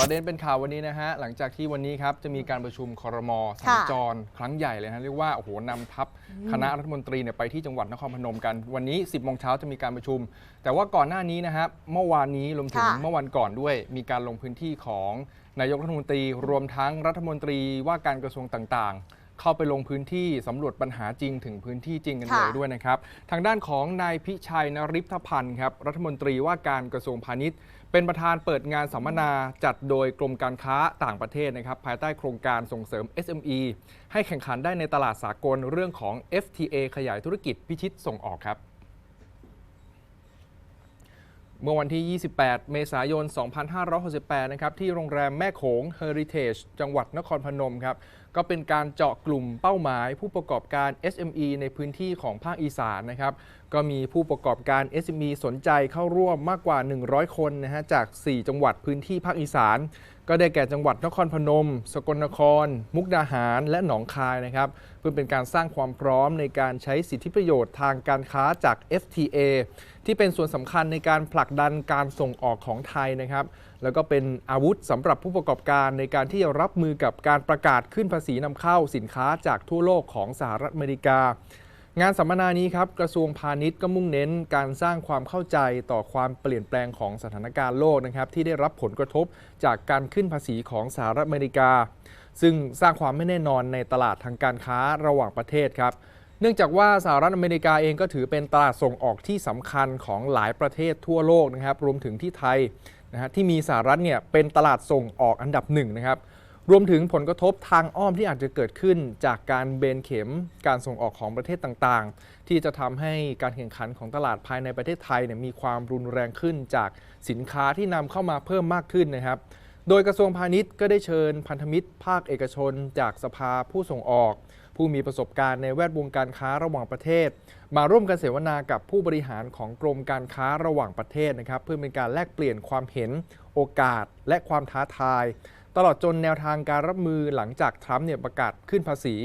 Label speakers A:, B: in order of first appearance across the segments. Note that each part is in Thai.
A: ประเด็นเป็นข่าววันนี้นะฮะ หลังจากที่วันนี้ครับจะมีการประชุมคอรมอสัญจรครั้งใหญ่เลยนะเรียกว่าโอ้โหนำทัพคณะรัฐมนตรีเนี่ยไปที่จังหวัดนครพนมกัน วันนี้ 10โมงเช้าจะมีการประชุม แต่ว่าก่อนหน้านี้นะครับเมื่อวานนี้รวมถึงเมื่อวันก่อนด้วย มีการลงพื้นที่ของนายกรัฐมนตรี รวมทั้งรัฐมนตรีว่าการกระทรวงต่างๆ เข้าไปลงพื้นที่สำรวจปัญหาจริงถึงพื้นที่จริงกันเลย
B: ค่ะ
A: ด้วยนะครับ ทางด้านของนายพิชัยนริพพันธ์ครับรัฐมนตรีว่าการกระทรวงพาณิชย์ เป็นประธานเปิดงานสัมมนาจัดโดยกรมการค้าต่างประเทศนะครับภายใต้โครงการส่งเสริม SME ให้แข่งขันได้ในตลาดสากลเรื่องของ FTA ขยายธุรกิจพิชิตส่งออกครับเมื่อวันที่ 28 เมษายน 2568 นะครับ ที่โรงแรมแม่โขง Heritage จังหวัดนครพนมครับ ก็เป็นการเจาะกลุ่มเป้าหมาย ผู้ประกอบการ SME ในพื้นที่ของภาคอีสานนะครับ ก็มีผู้ประกอบการ SME สนใจเข้าร่วมมากกว่า 100 คนนะฮะจาก 4 จังหวัดพื้นที่ภาคอีสาน ก็ได้แก่จังหวัดนครพนม สกลนคร มุกดาหาร และหนองคายนะครับ เพื่อเป็นการสร้างความพร้อมในการใช้สิทธิประโยชน์ทางการค้าจาก FTA ที่เป็นส่วนสำคัญในการผลักดันการส่งออกของไทยนะครับ แล้วก็เป็นอาวุธสำหรับผู้ประกอบการในการที่จะรับมือกับการประกาศขึ้นภาษีษีนำเข้าสินค้าจากทั่วโลกของสหรัฐอเมริกา งานสัมมนานี้ครับกระทรวงพาณิชย์ก็มุ่งเน้นการสร้างความเข้าใจต่อความเปลี่ยนแปลงของสถานการณ์โลกนะครับที่ได้รับผลกระทบจากการขึ้นภาษีของสหรัฐอเมริกา ซึ่งสร้างความไม่แน่นอนในตลาดทางการค้าระหว่างประเทศครับเนื่องจากว่าสหรัฐอเมริกาเองก็ถือเป็นตลาดส่งออกที่สำคัญของหลายประเทศทั่วโลกนะครับรวมถึงที่ไทยนะฮะที่มีสหรัฐเนี่ยเป็นตลาดส่งออกอันดับหนึ่งนะครับ รวมถึงผลกระทบทางอ้อมที่อาจจะเกิดขึ้น จากการเบนเข็มการส่งออกของประเทศต่างๆ ที่จะทำให้การแข่งขันของตลาดภายในประเทศไทยมีความรุนแรงขึ้นจากสินค้าที่นำเข้ามาเพิ่มมากขึ้นนะครับ โดยกระทรวงพาณิชย์ก็ได้เชิญพันธมิตร ภาคเอกชน จากสภาผู้ส่งออก ผู้มีประสบการณ์ในแวดวงการค้าระหว่างประเทศ มาร่วมกันเสวนากับผู้บริหารของกรมการค้าระหว่างประเทศนะครับ เพื่อเป็นการแลกเปลี่ยนความเห็นโอกาสและความท้าทาย ตลอดจนแนวทางการรับมือหลังจากทรัมป์เนี่ยประกาศขึ้นภาษี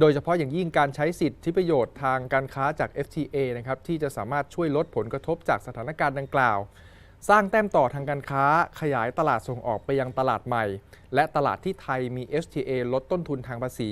A: โดยเฉพาะอย่างยิ่งการใช้สิทธิประโยชน์ทางการค้าจาก FTA นะครับที่จะสามารถช่วยลดผลกระทบจากสถานการณ์ดังกล่าว สร้างแต้มต่อทางการค้า ขยายตลาดส่งออกไปยังตลาดใหม่ และตลาดที่ไทยมี FTA ลดต้นทุนทางภาษี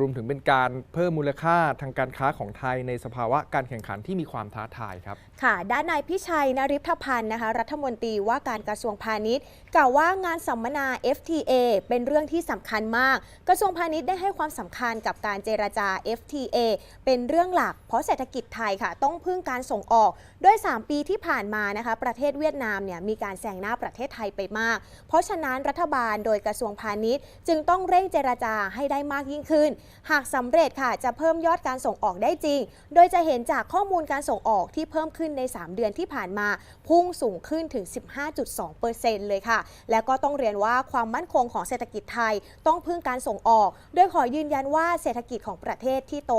A: รวมถึงเป็นการเพิ่มมูลค่าทางการค้าของไทยในสภาวะการแข่งขันที่มีความท้าทายครับ
B: ค่ะ ด้านนายพิชัยนริพพันธ์นะคะ รัฐมนตรีว่าการกระทรวงพาณิชย์กล่าวว่างานสัมมนา FTA เป็นเรื่องที่สำคัญมาก กระทรวงพาณิชย์ได้ให้ความสำคัญกับการเจรจา FTA เป็นเรื่องหลัก เพราะเศรษฐกิจไทยค่ะ ต้องพึ่งการส่งออกด้วย 3 ปีที่ผ่านมานะคะประเทศเวียดนามเนี่ยมีการแซงหน้าประเทศไทยไปมาก เพราะฉะนั้นรัฐบาลโดยกระทรวงพาณิชย์ จึงต้องเร่งเจรจาให้ได้มากยิ่งขึ้นหากสำเร็จค่ะจะเพิ่มยอดการส่งออกได้จริง โดยจะเห็นจากข้อมูลการส่งออกที่เพิ่มขึ้นใน 3 เดือนที่ผ่านมา พุ่งสูงขึ้นถึง 15.2%เลยค่ะ แล้วก็ต้องเรียนว่าความมั่นคงของเศรษฐกิจไทยต้องพึ่งการส่งออก โดยขอยืนยันว่าเศรษฐกิจของประเทศที่โต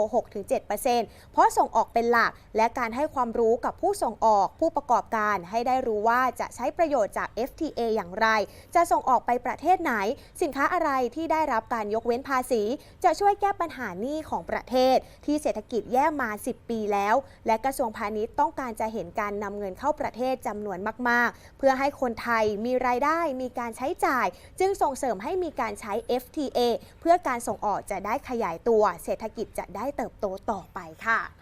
B: 6-7%เพราะส่งออกเป็นหลัก และการให้ความรู้กับผู้ส่งออกผู้ประกอบการให้ได้รู้ว่าจะใช้ประโยชน์จาก FTA อย่างไร จะส่งออกไปประเทศไหน สินค้าอะไรที่ได้รับการยกเว้นภาษี จะช่วยวยแก้ปัญหาหนี้ของประเทศ ที่เศรษฐกิจแย่มา 10 ปีแล้ว และกระทรวงพาณิชย์ต้องการจะเห็นการนำเงินเข้าประเทศจำนวนมาก ๆ เพื่อให้คนไทยมีรายได้มีการใช้จ่าย จึงส่งเสริมให้มีการใช้ FTA เพื่อการส่งออกจะได้ขยายตัว เศรษฐกิจจะได้เติบโตต่อไปค่ะ